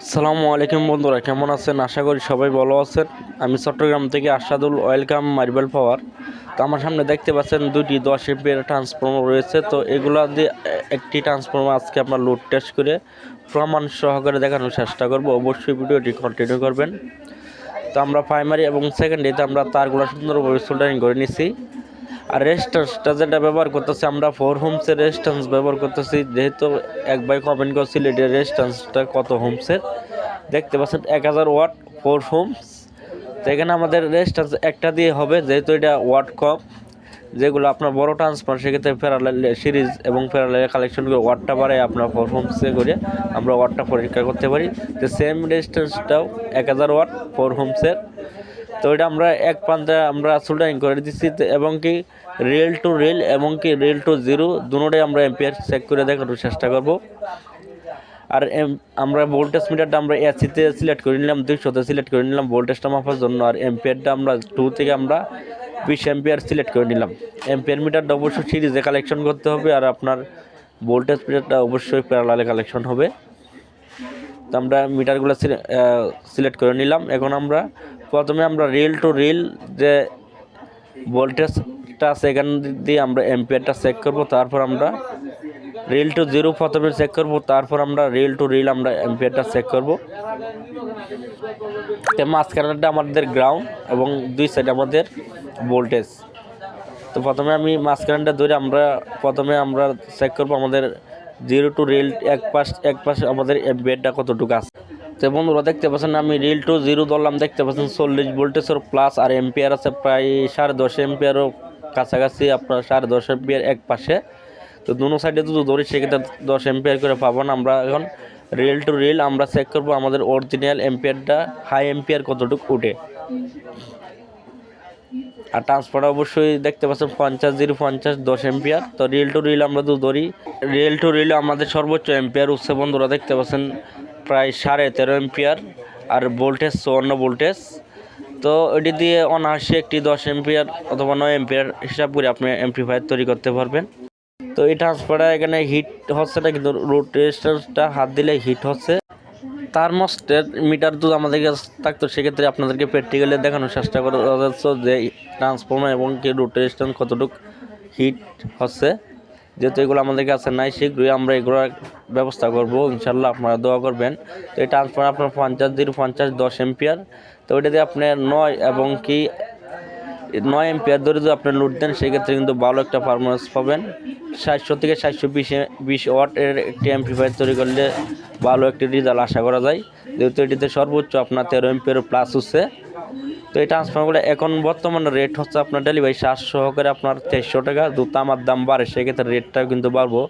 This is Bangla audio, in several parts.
আসসালামু আলাইকুম বন্ধুরা, কেমন আছেন? আশা করি সবাই ভালো আছেন। আমি চট্টগ্রাম থেকে আশাদুল ওয়েলকাম মার্বেল পাওয়ার তো আমার সামনে দেখতে পাচ্ছেন দুটি দশ এমপিয়ার ট্রান্সফর্মার রয়েছে। তো এগুলো দিয়ে একটি ট্রান্সফর্মার আজকে আমরা লোড টেস্ট করে প্রমাণ সহকারে দেখানোর চেষ্টা করব। অবশ্যই ভিডিওটি কন্টিনিউ করবেন। তো আমরা প্রাইমারি এবং সেকেন্ডারিতে আমরা তারগুলো সুন্দরভাবে সোল্ডারিং করে নিছি। আর রেজিস্ট্যান্সটা যেটা ব্যবহার করতেছি, আমরা ফোর হোমসের রেজিস্ট্যান্স ব্যবহার করতেছি। যেহেতু এক ভাই কমেন্ট করছিল এটার রেজিস্ট্যান্সটা কত হোমসের দেখতে পাচ্ছেন, এক হাজার ওয়াট ফোর হোমস তো এখানে আমাদের রেজিস্ট্যান্স একটা দিয়ে হবে, যেহেতু এটা ওয়াট কম। যেগুলো আপনার বড় ট্রান্সফার সেক্ষেত্রে প্যারালাল সিরিজ এবং প্যারালাল কালেকশন করে ওয়াটটা বাড়ায় আপনার হোমসে করে আমরা ওয়াটটা পরীক্ষা করতে পারি। তো সেম রেজিস্ট্যান্সটাও এক হাজার ওয়াট ফোর হোমসের তো এটা আমরা এক প্রান্তে আমরা সোল্ডারিং করে দিচ্ছি এবং কি রেল টু রেল এবং কি রেল টু জিরো দুটোটাই আমরা এম্পিয়ার চেক করে দেখানোর চেষ্টা করব। আর আমরা ভোল্টেজ মিটারটা আমরা এসিতে সিলেক্ট করে নিলাম, দুইশোতে সিলেক্ট করে নিলাম ভোল্টেজটা মাপার জন্য আর এম্পিয়ারটা আমরা টু থেকে আমরা বিশ এম্পিয়ার সিলেক্ট করে নিলাম। এম্পিয়ার মিটারটা অবশ্যই সিরিজে কালেকশন করতে হবে আর আপনার ভোল্টেজ মিটারটা অবশ্যই প্যারালালে কালেকশন হবে। তো আমরা মিটারগুলো সিলেক্ট করে নিলাম। এখন আমরা প্রথমে আমরা রিল টু রিল যে ভোল্টেজটা আছে, এখান দিয়ে আমরা এম্পিয়ারটা চেক করব। তারপর আমরা রিল টু জিরো প্রথমে চেক করব। তারপর আমরা রিল টু রিল আমরা এম্পিয়ারটা চেক করব। তো মাঝখানেটা আমাদের গ্রাউন্ড এবং দুই সাইড আমাদের ভোল্টেজ তো প্রথমে আমি মাঝখানটা ধরে আমরা, প্রথমে আমরা চেক করব আমাদের জিরো টু রিল এক পাশ, এক পাশে আমাদের বেডটা কতটুকু আছে? তো বন্ধুরা দেখতে পাচ্ছেন, আমি রিল টু জিরো ধরলাম, দেখতে পাচ্ছেন চল্লিশ ভোল্টেজের প্লাস আর এম্পিয়ার আছে প্রায় সাড়ে দশ এম্পিয়ারও কাছাকাছি, আপনার সাড়ে দশ এম্পিয়ার এক পাশে। তো দুনো সাইডে যদি ধরি, সেক্ষেত্রে দশ এম্পিয়ার করে পাবো না। আমরা এখন রিল টু রিল আমরা চেক করব আমাদের অরিজিনাল এম্পিয়ারটা হাই এম্পিয়ার কতটুকু উঠে। আর ট্রান্সফার অবশ্যই দেখতে পাচ্ছেন পঞ্চাশ জিরো পঞ্চাশ দশ এম্পিয়ার তো রিল টু রিল আমরা তো ধরি। রিল টু রিল আমাদের সর্বোচ্চ এম্পিয়ার উঠছে বন্ধুরা, দেখতে পাচ্ছেন প্রায় সাড়ে তেরো এম্পিয়ার আর ভোল্টেজ চুয়ান্ন ভোল্টেজ তো এটি দিয়ে অনায়াসে একটি দশ এম্পিয়ার অথবা নয় এম্পিয়ার হিসাব করে আপনি এমপ্লিফায়ার তৈরি করতে পারবেন। তো এই ট্রান্সফারটা এখানে হিট হচ্ছে না, কিন্তু রোড রেজিস্টারটা হাত দিলে হিট হচ্ছে। তার মস্টের মিটার যদি আমাদের কাছে থাকতো, সেক্ষেত্রে আপনাদেরকে প্র্যাকটিক্যালি দেখানোর চেষ্টা করা যাচ্ছে যে ট্রান্সফর্মার এবং কি রুট রেজিস্ট্যান্স কতটুকু হিট হচ্ছে। যেহেতু এগুলো আমাদের কাছে নাই, শীঘ্রই আমরা এগুলোর ব্যবস্থা করব ইনশাল্লাহ আপনারা দোয়া করবেন। তো এই ট্রান্সফর্মার আপনার পঞ্চাশ জিরো পঞ্চাশ দশ এম্পিয়ার তো ওইটাতে আপনার নয় এবং কি নয় এম্পিয়ার ধরে যদি আপনি লুট দেন, সেক্ষেত্রে কিন্তু ভালো একটা পারফরমেন্স পাবেন। সাতশো থেকে সাতশো বিশ বিশ ওয়াট এর একটি এমপ্লিফায়ার তৈরি করলে ভালো একটি রেজাল্ট আশা করা যায়। যেহেতু এটিতে সর্বোচ্চ আপনার তেরো এম্পিয়ার প্লাস হচ্ছে। তো এই ট্রান্সফর্মারগুলো এখন বর্তমানে রেট হচ্ছে আপনার ডেলিভারি সাতশো সহকারে আপনার তেইশশো টাকা। দু তামার দাম বাড়ে, সেক্ষেত্রে রেটটাও কিন্তু বাড়বো।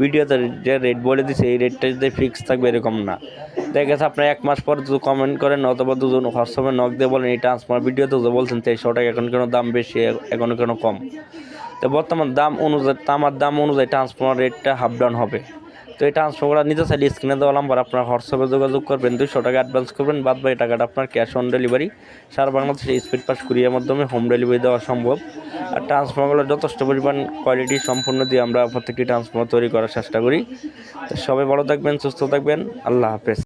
ভিডিওতে যে রেট বলে দিছে, এই রেটটা যদি ফিক্স থাকবে এরকম না। দেখা গেছে আপনি এক মাস পর যদি কমেন্ট করেন অথবা দুজন হোয়াটসঅ্যাপে নক দিয়ে বলেন, এই ট্রান্সফর্মার ভিডিওতে যে বলছেন তেইশশো টাকা, এখন কেন দাম বেশি, এখন কেন কম। তো বর্তমান দাম অনুযায়ী তামার দাম অনুযায়ী ট্রান্সফার রেটটা হাফ ডাউন হবে। তো এই ট্রান্সফারটা নিতে চাইলে স্ক্রিনে দেওয়া নাম্বার আপনার হোয়াটসঅ্যাপে যোগাযোগ করবেন দুশো টাকা অ্যাডভান্স করবেন, বাদ বাকি টাকাটা আপনার ক্যাশ অন ডেলিভারি সারা বাংলাদেশে স্পিড পাস কুরিয়ার মাধ্যমে হোম ডেলিভারি দেওয়া সম্ভব। আর ট্রান্সফর্মারগুলো যথেষ্ট পরিমাণ কোয়ালিটি সম্পূর্ণ দিয়ে আমরা প্রত্যেকটি ট্রান্সফর্মার তৈরি করার চেষ্টা করি। সবাই ভালো থাকবেন, সুস্থ থাকবেন, আল্লাহ হাফেজ।